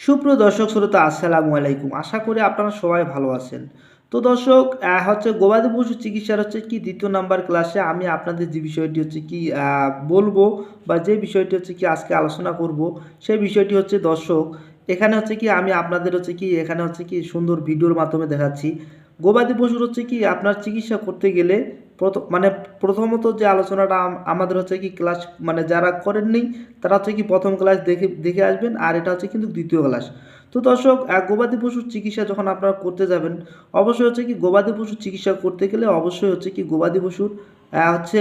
সুপ্রিয় দর্শক শ্রোতা, আসসালামু আলাইকুম। আশা করি আপনারা সবাই ভালো আছেন। তো দর্শক হচ্ছে গবাদি পশু চিকিৎসার হচ্ছে কি দ্বিতীয় নাম্বার ক্লাসে আমি আপনাদের যে বিষয়টি হচ্ছে কি বলব বা যে বিষয়টি হচ্ছে কি আজকে আলোচনা করব, সেই বিষয়টি হচ্ছে দর্শক, এখানে হচ্ছে কি আমি আপনাদের হচ্ছে কি, এখানে হচ্ছে কি সুন্দর ভিডিওর মাধ্যমে দেখাচ্ছি। গবাদি পশুর হচ্ছে কি আপনার চিকিৎসা করতে গেলে প্রথম মানে প্রথমত যে আলোচনাটা আমাদের হচ্ছে কি ক্লাস মানে যারা করেননি, তারা হচ্ছে কি প্রথম ক্লাস দেখে দেখে আসবেন, আর এটা হচ্ছে কিন্তু দ্বিতীয় ক্লাস তো দর্শক গোবাদি পশুর চিকিৎসা যখন আপনারা করতে যাবেন, অবশ্যই হচ্ছে কি গবাদি পশুর চিকিৎসা করতে গেলে অবশ্যই হচ্ছে কি গবাদি পশুর হচ্ছে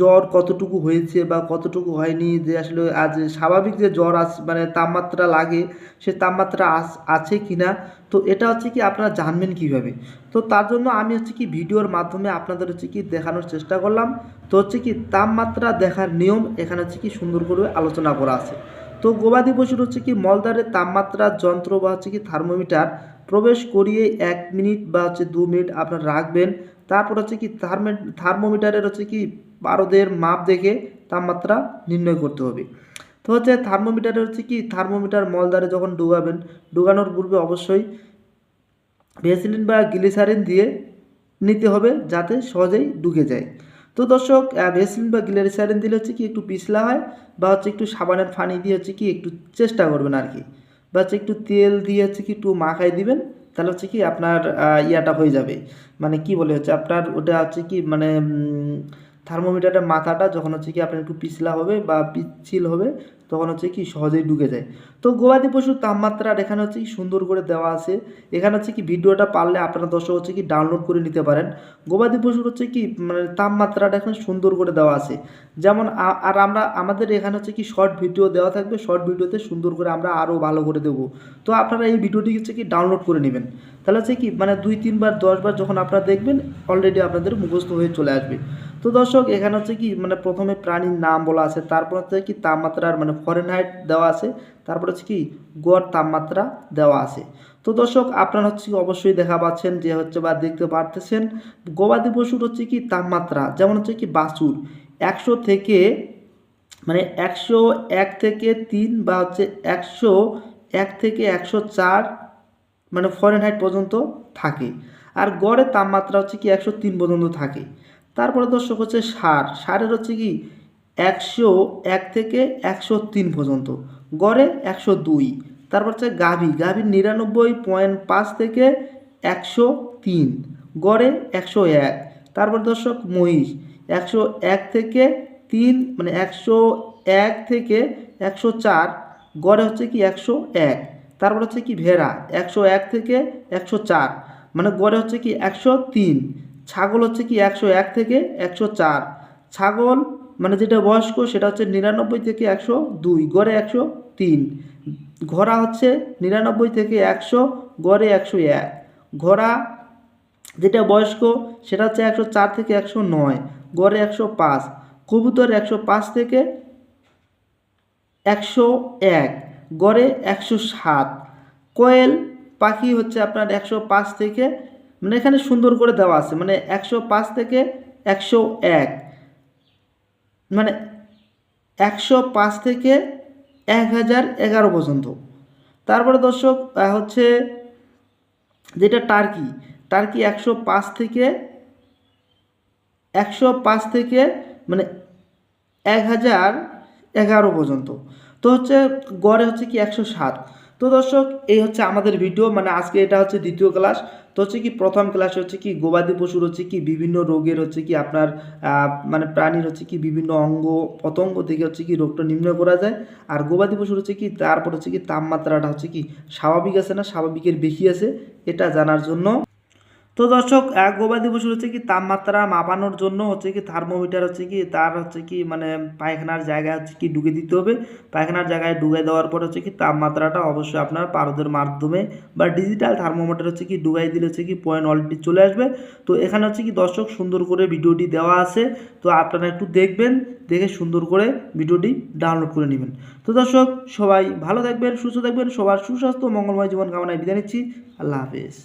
জ্বর কতটুকু হয়েছে বা কতটুকু হয়নি? যে আসলে আজ স্বাভাবিক যে জ্বর আস মানে তাপমাত্রা লাগে, সে তাপমাত্রা আছে কি না তো এটা হচ্ছে কি আপনারা জানবেন কীভাবে? তো তার জন্য আমি হচ্ছে কি ভিডিওর মাধ্যমে আপনাদের হচ্ছে কি দেখানোর চেষ্টা করলাম। তো হচ্ছে কি তাপমাত্রা দেখার নিয়ম এখানে হচ্ছে কি সুন্দর করে আলোচনা করা আছে। তো গবাদি পশুর হচ্ছে কি মলদারের তাপমাত্রার যন্ত্র বা হচ্ছে কি থার্মোমিটার প্রবেশ করিয়ে এক মিনিট বা হচ্ছে দু মিনিট আপনার রাখবেন। তারপর হচ্ছে কি থার্মে, থার্মোমিটারের হচ্ছে কি পারদের মাপ দেখে তাপমাত্রা নির্ণয় করতে হবে। তো হচ্ছে থার্মোমিটারে হচ্ছে কি? থার্মোমিটার মলদারে যখন ডুবাবেন, ডুবানোর পূর্বে অবশ্যই ভেসিলিন বা গ্লিসারিন দিয়ে নিতে হবে যাতে সহজেই ঢুকে যায়। তো দর্শক ভেসলিন বা গ্লিসারিন দিলে হচ্ছে কি একটু পিছলা হয় বা হচ্ছে একটু সাবানের পানি দিয়ে হচ্ছে কি একটু চেষ্টা করবেন আর কি। বা হচ্ছে একটু তেল দিয়ে হচ্ছে কি একটু মাখাই দিবেন, তাহলে হচ্ছে কি আপনার ইয়াটা হয়ে যাবে। মানে কি বলে হচ্ছে? আপনার ওটা হচ্ছে কি মানে থার্মোমিটারের মাথাটা যখন হচ্ছে কি আপনার একটু পিছলা হবে বা পিচ্ছিল হবে, তখন হচ্ছে কি সহজেই ঢুকে যায়। তো গবাদি পশুর তাপমাত্রার এখানে হচ্ছে কি সুন্দর করে দেওয়া আছে। এখানে হচ্ছে কি ভিডিওটা পারলে আপনারা দর্শক হচ্ছে কি ডাউনলোড করে নিতে পারেন। গবাদি পশুর হচ্ছে কি মানে তাপমাত্রাটা এখানে সুন্দর করে দেওয়া আছে। যেমন আর আমরা, আমাদের এখানে হচ্ছে কি শর্ট ভিডিও দেওয়া থাকবে শর্ট ভিডিওতে সুন্দর করে আমরা আরও ভালো করে দেবো। তো আপনারা এই ভিডিওটি হচ্ছে কি ডাউনলোড করে নেবেন। তাহলে হচ্ছে কি মানে দুই, তিনবার, দশবার যখন আপনারা দেখবেন অলরেডি আপনাদের মুখস্থ হয়ে চলে আসবে। তো দর্শক এখানে হচ্ছে কি মানে প্রথমে প্রাণীর নাম বলা আছে, তারপর হচ্ছে কি তাপমাত্রার মানে ফরেন হাইট দেওয়া আছে, তারপর হচ্ছে কি গড় তাপমাত্রা দেওয়া আছে। তো দর্শক, আপনারা হচ্ছে অবশ্যই দেখা পাচ্ছেন যে হচ্ছে বা দেখতে পারতেছেন, গবাদি পশুর হচ্ছে কি তাপমাত্রা, যেমন হচ্ছে কি বাছুর, একশো থেকে মানে একশো এক থেকে তিন বা হচ্ছে একশো এক থেকে একশো চার মানে ফরেন হাইট পর্যন্ত থাকে। আর গড়ের তাপমাত্রা হচ্ছে কি একশো তিন পর্যন্ত থাকে। তারপরে দর্শক হচ্ছে সার। সারের হচ্ছে কি একশো এক থেকে একশো তিন পর্যন্ত, গড়ে একশো দুই। তারপর হচ্ছে গাভী। গাভীর নিরানব্বই পয়েন্ট পাঁচ থেকে একশো তিন, গড়ে একশো এক। তারপর দর্শক মহিষ, একশো এক থেকে তিন মানে একশো এক থেকে একশো চার, গড়ে হচ্ছে কি একশো এক। তারপর হচ্ছে কি ভেড়া, একশো এক থেকে একশো চার মানে গড়ে হচ্ছে কি একশো তিন। ছাগল হচ্ছে কি একশো এক থেকে একশো চার। ছাগল মানে যেটা বয়স্ক সেটা হচ্ছে নিরানব্বই থেকে একশো দুই, গড়ে একশো তিন। ঘোড়া হচ্ছে নিরানব্বই থেকে একশো, গড়ে একশো এক। ঘোড়া যেটা বয়স্ক সেটা হচ্ছে একশো চার থেকে একশো নয়, গড়ে একশো পাঁচ। কবুতর একশো পাঁচ থেকে একশো এক, গড়ে একশো সাত। কোয়েল পাখি হচ্ছে আপনার একশো পাঁচ থেকে মানে এখানে সুন্দর করে দেওয়া আছে মানে একশো পাঁচ থেকে একশো এক। মানে একশো পাঁচ থেকে এক হাজার এগারো পর্যন্ত। তারপরে দর্শক হচ্ছে যেটা টার্কি টার্কি একশো পাঁচ থেকে একশো পাঁচ থেকে মানে এক হাজার এগারো পর্যন্ত। তো হচ্ছে গড়ে হচ্ছে কি একশো সাত। তো দর্শক, এই হচ্ছে আমাদের ভিডিও মানে আজকে এটা হচ্ছে দ্বিতীয় ক্লাস তো হচ্ছে কি, প্রথম ক্লাস হচ্ছে কি, গবাদি পশুর হচ্ছে কি, বিভিন্ন রোগের হচ্ছে কি আপনার মানে প্রাণীর হচ্ছে কি বিভিন্ন অঙ্গ পতঙ্গ থেকে হচ্ছে কি রোগটা নিম্ন করা যায়। আর গবাদি পশুর হচ্ছে কি, তারপর হচ্ছে কি তাপমাত্রাটা হচ্ছে কি স্বাভাবিক আছে না স্বাভাবিকের বেশি আছে, এটা জানার জন্য তো দর্শক গবাদি পশুর হচ্ছে কি তাপমাত্রা মাপানোর জন্য হচ্ছে কি থার্মোমিটার হচ্ছে কি তার হচ্ছে কি মানে পায়খানার জায়গায় হচ্ছে কি ঢুকে দিতে হবে। পায়খানার জায়গায় ঢুকে দেওয়ার পর হচ্ছে কি তাপমাত্রাটা অবশ্যই আপনার পারদের মাধ্যমে বা ডিজিটাল থার্মোমিটার হচ্ছে কি ডুবাই দিলে হচ্ছে কি পয়েন্ট অলরেডি চলে আসবে। তো এখানে হচ্ছে কি দর্শক সুন্দর করে ভিডিওটি দেওয়া আছে। তো আপনারা একটু দেখবেন, দেখে সুন্দর করে ভিডিওটি ডাউনলোড করে নেবেন। তো দর্শক, সবাই ভালো থাকবেন, সুস্থ থাকবেন, সবার সুস্বাস্থ্য, মঙ্গলময় জীবন কামনায় বিদায় নিচ্ছি। আল্লাহ হাফেজ।